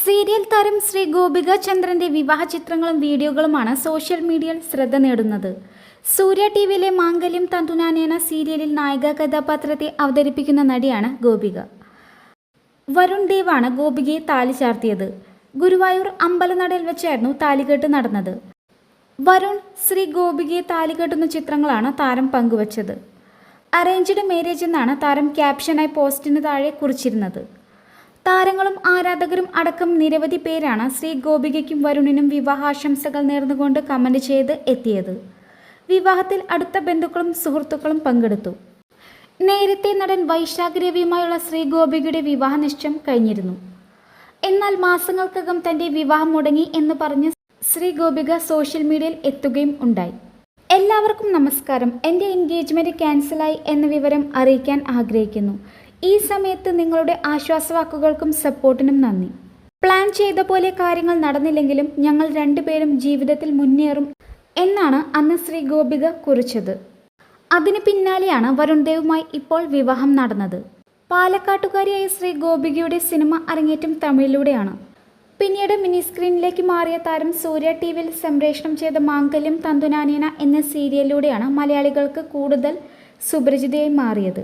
Serial താരം ശ്രീ ഗോപിക ചന്ദ്രന്റെ വിവാഹ ചിത്രങ്ങളും വീഡിയോകളുമാണ് സോഷ്യൽ മീഡിയയിൽ ശ്രദ്ധ നേടുന്നത്. സൂര്യ ടി വിയിലെ മാംഗല്യം തന്തുനാനേന സീരിയലിൽ നായിക കഥാപാത്രത്തെ അവതരിപ്പിക്കുന്ന നടിയാണ് ഗോപിക. വരുൺ ദേവാണ് ഗോപികയെ താലി ചാർത്തിയത്. ഗുരുവായൂർ അമ്പലനടയിൽ വെച്ചായിരുന്നു താലികെട്ട് നടന്നത്. വരുൺ ശ്രീ ഗോപികയെ താലി കെട്ടുന്ന ചിത്രങ്ങളാണ് താരം പങ്കുവച്ചത്. അറേഞ്ച്ഡ് മാരേജ് എന്നാണ് താരം ക്യാപ്ഷനായി പോസ്റ്റിന് താഴെ കുറിച്ചിരുന്നത്. താരങ്ങളും ആരാധകരും അടക്കം നിരവധി പേരാണ് ശ്രീ ഗോപികയ്ക്കും വരുണിനും വിവാഹാശംസകൾ നേർന്നുകൊണ്ട് കമന്റ് ചെയ്ത് എത്തിയത്. വിവാഹത്തിൽ അടുത്ത ബന്ധുക്കളും സുഹൃത്തുക്കളും പങ്കെടുത്തു. നേരത്തെ നടൻ വൈശാഖ് രവിയുമായുള്ള ശ്രീ ഗോപികയുടെ വിവാഹ നിശ്ചയം കഴിഞ്ഞിരുന്നു. എന്നാൽ മാസങ്ങൾക്കകം തന്റെ വിവാഹം മുടങ്ങി എന്ന് പറഞ്ഞ് ശ്രീ ഗോപിക സോഷ്യൽ മീഡിയയിൽ എത്തുകയും ഉണ്ടായി. എല്ലാവർക്കും നമസ്കാരം. എന്റെ എൻഗേജ്മെന്റ് ക്യാൻസലായി എന്ന വിവരം അറിയിക്കാൻ ആഗ്രഹിക്കുന്നു. ഈ സമയത്ത് നിങ്ങളുടെ ആശ്വാസവാക്കുകൾക്കും സപ്പോർട്ടിനും നന്ദി. പ്ലാൻ ചെയ്ത പോലെ കാര്യങ്ങൾ നടന്നില്ലെങ്കിലും ഞങ്ങൾ രണ്ടുപേരും ജീവിതത്തിൽ മുന്നേറും എന്നാണ് അന്ന് ശ്രീ ഗോപിക കുറിച്ചത്. അതിന് പിന്നാലെയാണ് വരുൺ ദേവുമായി ഇപ്പോൾ വിവാഹം നടന്നത്. പാലക്കാട്ടുകാരിയായ ശ്രീ ഗോപികയുടെ സിനിമ അരങ്ങേറ്റം തമിഴിലൂടെയാണ്. പിന്നീട് മിനി സ്ക്രീനിലേക്ക് മാറിയ താരം സൂര്യ ടി വിയിൽ സംപ്രേഷണം ചെയ്ത മാംഗല്യം തന്തുനാനേന എന്ന സീരിയലിലൂടെയാണ് മലയാളികൾക്ക് കൂടുതൽ സുപരിചിതയായി മാറിയത്.